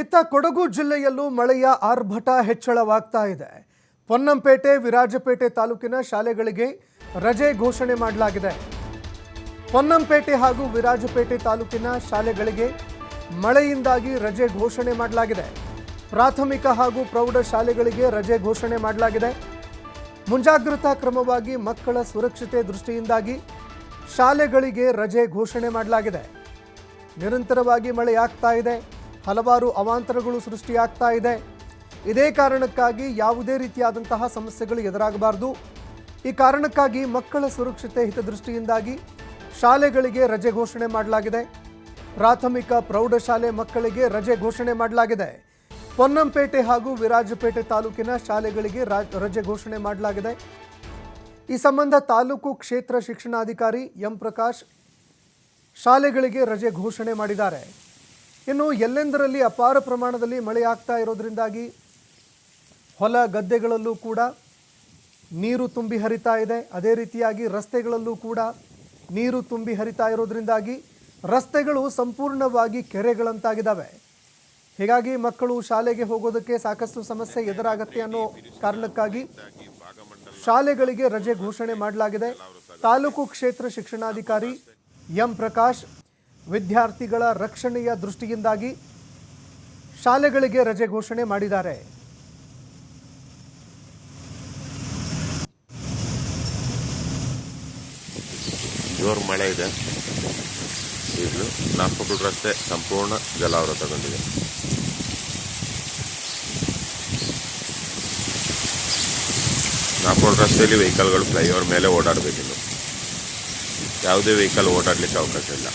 ಇತ್ತ ಕೊಡಗು ಜಿಲ್ಲೆಯಲ್ಲೂ ಮಳೆಯ ಆರ್ಭಟ ಹೆಚ್ಚಳವಾಗ್ತಾ ಇದೆ. ಪೊನ್ನಂಪೇಟೆ, ವಿರಾಜಪೇಟೆ ತಾಲೂಕಿನ ಶಾಲೆಗಳಿಗೆ ರಜೆ ಘೋಷಣೆ ಮಾಡಲಾಗಿದೆ. ಪೊನ್ನಂಪೇಟೆ ಹಾಗೂ ವಿರಾಜಪೇಟೆ ತಾಲೂಕಿನ ಶಾಲೆಗಳಿಗೆ ಮಳೆಯಿಂದಾಗಿ ರಜೆ ಘೋಷಣೆ ಮಾಡಲಾಗಿದೆ. ಪ್ರಾಥಮಿಕ ಹಾಗೂ ಪ್ರೌಢ ಶಾಲೆಗಳಿಗೆ ರಜೆ ಘೋಷಣೆ ಮಾಡಲಾಗಿದೆ. ಮುಂಜಾಗ್ರತಾ ಕ್ರಮವಾಗಿ ಮಕ್ಕಳ ಸುರಕ್ಷತೆ ದೃಷ್ಟಿಯಿಂದಾಗಿ ಶಾಲೆಗಳಿಗೆ ರಜೆ ಘೋಷಣೆ ಮಾಡಲಾಗಿದೆ. ನಿರಂತರವಾಗಿ ಮಳೆಯಾಗ್ತಾ ಇದೆ. ಹಲವಾರು ಅವಾಂತರಗಳು ಸೃಷ್ಟಿಯಾಗ್ತಾ ಇದೆ. ಇದೇ ಕಾರಣಕ್ಕಾಗಿ ಯಾವುದೇ ರೀತಿಯಾದಂತಹ ಸಮಸ್ಯೆಗಳು ಎದುರಾಗಬಾರದು. ಈ ಕಾರಣಕ್ಕಾಗಿ ಮಕ್ಕಳ ಸುರಕ್ಷತೆ ಹಿತದೃಷ್ಟಿಯಿಂದಾಗಿ ಶಾಲೆಗಳಿಗೆ ರಜೆ ಘೋಷಣೆ ಮಾಡಲಾಗಿದೆ. ಪ್ರಾಥಮಿಕ ಪ್ರೌಢಶಾಲೆ ಮಕ್ಕಳಿಗೆ ರಜೆ ಘೋಷಣೆ ಮಾಡಲಾಗಿದೆ. ಪೊನ್ನಂಪೇಟೆ ಹಾಗೂ ವಿರಾಜಪೇಟೆ ತಾಲೂಕಿನ ಶಾಲೆಗಳಿಗೆ ರಜೆ ಘೋಷಣೆ ಮಾಡಲಾಗಿದೆ. ಈ ಸಂಬಂಧ ತಾಲೂಕು ಕ್ಷೇತ್ರ ಶಿಕ್ಷಣಾಧಿಕಾರಿ ಎಂ ಪ್ರಕಾಶ್ ಶಾಲೆಗಳಿಗೆ ರಜೆ ಘೋಷಣೆ ಮಾಡಿದ್ದಾರೆ. ಇನ್ನು ಎಲ್ಲೆಂದರಲ್ಲಿ ಅಪಾರ ಪ್ರಮಾಣದಲ್ಲಿ ಮಳೆಯಾಗ್ತಾ ಇರೋದ್ರಿಂದಾಗಿ ಹೊಲ ಗದ್ದೆಗಳಲ್ಲೂ ಕೂಡ ನೀರು ತುಂಬಿ ಹರಿತಾ ಇದೆ. ಅದೇ ರೀತಿಯಾಗಿ ರಸ್ತೆಗಳಲ್ಲೂ ಕೂಡ ನೀರು ತುಂಬಿ ಹರಿತಾ ಇರೋದ್ರಿಂದಾಗಿ ರಸ್ತೆಗಳು ಸಂಪೂರ್ಣವಾಗಿ ಕೆರೆಗಳಂತಾಗಿದ್ದಾವೆ. ಹೀಗಾಗಿ ಮಕ್ಕಳು ಶಾಲೆಗೆ ಹೋಗೋದಕ್ಕೆ ಸಾಕಷ್ಟು ಸಮಸ್ಯೆ ಎದುರಾಗತ್ತೆ ಅನ್ನೋ ಕಾರಣಕ್ಕಾಗಿ ಶಾಲೆಗಳಿಗೆ ರಜೆ ಘೋಷಣೆ ಮಾಡಲಾಗಿದೆ. ತಾಲೂಕು ಕ್ಷೇತ್ರ ಶಿಕ್ಷಣಾಧಿಕಾರಿ ಎಂ ಪ್ರಕಾಶ್ ವಿದ್ಯಾರ್ಥಿಗಳ ರಕ್ಷಣೆಯ ದೃಷ್ಟಿಯಿಂದಾಗಿ ಶಾಲೆಗಳಿಗೆ ರಜೆ ಘೋಷಣೆ ಮಾಡಿದ್ದಾರೆ. ಜೋರು ಮಳೆ ಇದೆ. ಈಗಲೂ ನಾಲ್ಕು ರಸ್ತೆ ಸಂಪೂರ್ಣ ಜಲಾವೃತಗೊಂಡಿದೆ ನಾಲ್ಕು ರಸ್ತೆಯಲ್ಲಿ ವೆಹಿಕಲ್ಗಳು ಫ್ಲೈಓವರ್ ಮೇಲೆ ಓಡಾಡಬೇಕಿನ್ನು. ಯಾವುದೇ ವೆಹಿಕಲ್ ಓಡಾಡಲಿಕ್ಕೆ ಅವಕಾಶ ಇಲ್ಲ.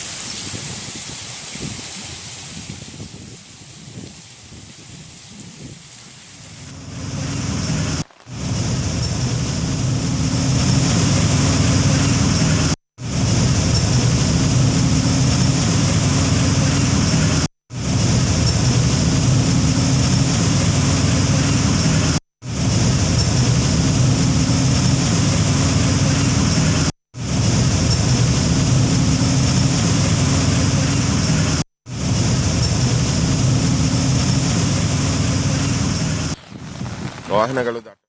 lo hacen a calentar.